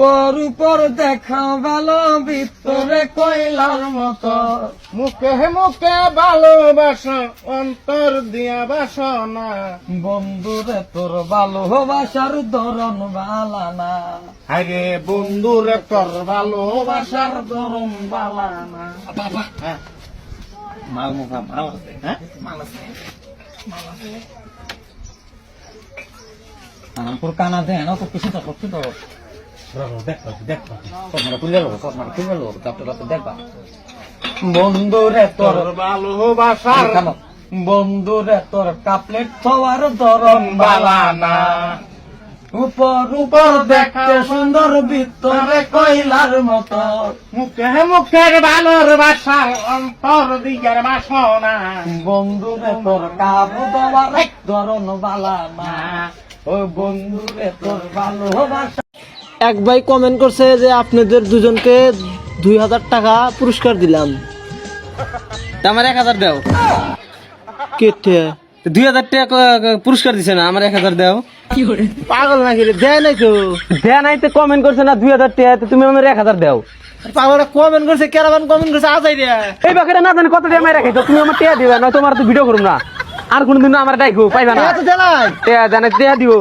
উপর উপর দেখা ভালো ভিতরে কইলার মতো। মুখে মুখে ভালোবাসা অন্তর দিয়া বাসনা। বন্ধুরে তোর ভালোবাসার ধরন বালানা। আরে বন্ধুরে তোর ভালোবাসার দরম বালানা। হ্যাঁ। মাল মুখা মাল আছে। হ্যাঁ? আনপুর কানা দেন তো কিছু তো করছি তো। বন্ধুরে তোর খামো। বন্ধুরে তোর কাপলেট খাওয়ার ধরন বালানা উপর উপর দেখতে সুন্দর ভিতরে কইলার মতো। মুখে মুখের ভালোবাসা অন্তর দিয়ার বাসনা। বন্ধুরে তোর কাবু দেওয়ার এক ধরন বালানা ও বন্ধুরে তোর ভালোবাসা এক ভাই কমেন্ট করছে যে আপনাদের দুজনকে দুই হাজার টাকা পুরস্কার দিলাম। আমার এক হাজার দাও। কেটে। দুই হাজার টাকা পুরস্কার দিছে না আমার এক হাজার দাও। পাগল নাকি রে? দেয় নাই তো। দেয়া নাই তো কমেন্ট করছে না দুই হাজার টাকা তুমি আমার এক হাজার দাও। পাগলটা কমেন্ট করছে কেরাবান কমেন্ট করছে আজাই রে এই বাকিটা না জানি কত টাকা মাই রাখাইছো তুমি আমার দিবে না তোমার তো ভিডিও করুম না। আর কোনদিন আমার ডাইকো পাইবা না। জানাই টিয়া দিও